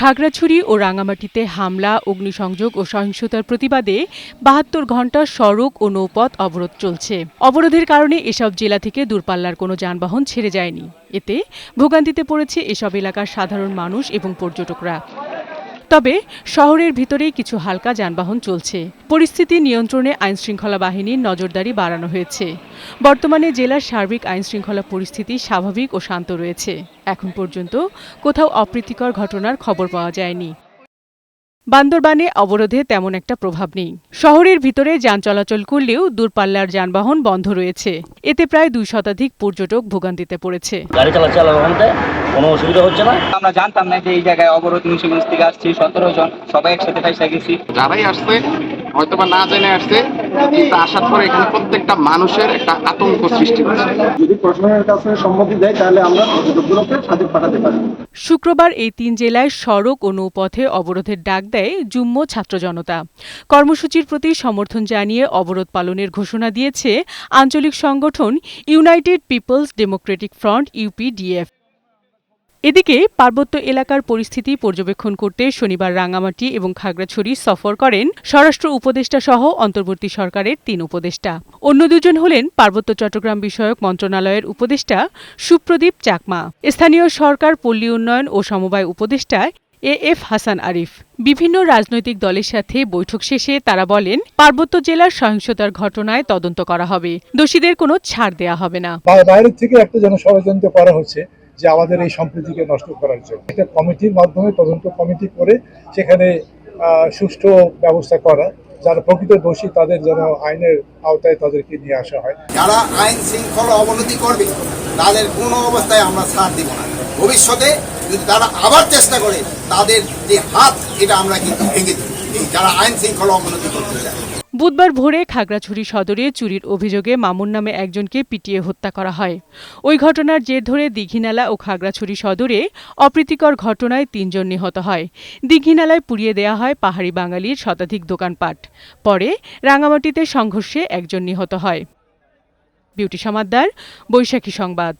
খাগড়াছড়ি ও রাঙামাটিতে হামলা, অগ্নিসংযোগ ও সহিংসতার প্রতিবাদে বাহাত্তর ঘণ্টা সড়ক ও নৌপথ অবরোধ চলছে। অবরোধের কারণে এসব জেলা থেকে দূরপাল্লার কোনো যানবাহন ছেড়ে যায়নি। এতে ভোগান্তিতে পড়েছে এসব এলাকার সাধারণ মানুষ এবং পর্যটকরা। তবে শহরের ভিতরেই কিছু হালকা যানবাহন চলছে। পরিস্থিতি নিয়ন্ত্রণে আইনশৃঙ্খলা বাহিনীর নজরদারি বাড়ানো হয়েছে। বর্তমানে জেলার সার্বিক আইনশৃঙ্খলা পরিস্থিতি স্বাভাবিক ও শান্ত রয়েছে। এখন পর্যন্ত কোথাও অপ্রীতিকর ঘটনার খবর পাওয়া যায়নি। বান্দরবানে অবরোধে তেমন একটা প্রভাব নেই। শহরের ভিতরে যান চলাচল করলেও দূরপাল্লার যানবাহন বন্ধ রয়েছে। এতে প্রায় দুই শতাধিক পর্যটক ভোগান্তিতে পড়েছে। গাড়ি কোনো অসুবিধা হচ্ছে না। আমরা জানতাম না যে এই জায়গায় অবরোধ মুন্সিগঞ্জ থেকে আসছি সতেরো জন সবাই একসাথে গেছি। যারাই আসছে হয়তো বা না জেনে আসছে কিন্তু আসার পরে এখানে প্রত্যেকটা মানুষের একটা আতঙ্ক সৃষ্টি হচ্ছে। যদি প্রশাসনের কাছে সম্মতি দেয় তাহলে আমরা পর্যটকগুলোকে সাথে পাঠাতে পারি। শুক্রবার এই তিন জেলায় সড়ক ও নৌপথে অবরোধের ডাক দেয় যুম্ম ছাত্র জনতা। কর্মসূচির প্রতি সমর্থন জানিয়ে অবরোধ পালনের ঘোষণা দিয়েছে আঞ্চলিক সংগঠন United people's Democratic front UPDF. এদিকে পার্বত্য এলাকার পরিস্থিতি পর্যবেক্ষণ করতে শনিবার রাঙামাটি এবং খাগড়াছড়ি সফর করেন স্বরাষ্ট্র উপদেষ্টা সহ অন্তর্বর্তী সরকারের তিন উপদেষ্টা। অন্য দুজন হলেন পার্বত্য চট্টগ্রাম বিষয়ক মন্ত্রণালয়ের উপদেষ্টা সুপ্রদীপ চাকমা। স্থানীয় সরকার, পল্লী উন্নয়ন ও সমবায় উপদেষ্টা এ এফ হাসান আরিফ। বিভিন্ন রাজনৈতিক দলের সাথে বৈঠক শেষে তারা বলেন, পার্বত্য জেলার সহিংসতার ঘটনায় তদন্ত করা হবে। দোষীদের কোনো ছাড় দেয়া হবে না। থেকে একটা যেন ষড়যন্ত্র করা হচ্ছে যে আমাদের এই সম্প্রীতিকে নষ্ট করার জন্য। একটা কমিটির মাধ্যমে তদন্ত কমিটি করে সেখানে সুষ্ঠু ব্যবস্থা করা, যারা প্রকৃত দোষী তাদের যেন আইনের আওতায় তাদেরকে নিয়ে আসা হয়। যারা আইন শৃঙ্খলা অবনতি করবে, তাদের কোনো অবস্থায় আমরা ছাড় দিব না। ভবিষ্যতে যদি তারা আবার চেষ্টা করে, তাদের যে হাত, এটা আমরা কিন্তু ভেঙে দিই যারা আইন শৃঙ্খলা অবনতি বুধবার ভোরে খাগড়াছড়ি সদরে চুরির অভিযোগে মামুন নামে একজনকে পিটিয়ে হত্যা করা হয়। ওই ঘটনার জের ধরে দীঘিনালা ও খাগড়াছড়ি সদরে অপ্রীতিকর ঘটনায় তিনজন নিহত হয়। দীঘিনালায় পুড়িয়ে দেয়া হয় পাহাড়ি বাঙালির শতাধিক দোকানপাট। পরে রাঙামাটিতে সংঘর্ষে একজন নিহত হয়। বিউটি সমাদ্দার বৈশাখী সংবাদ।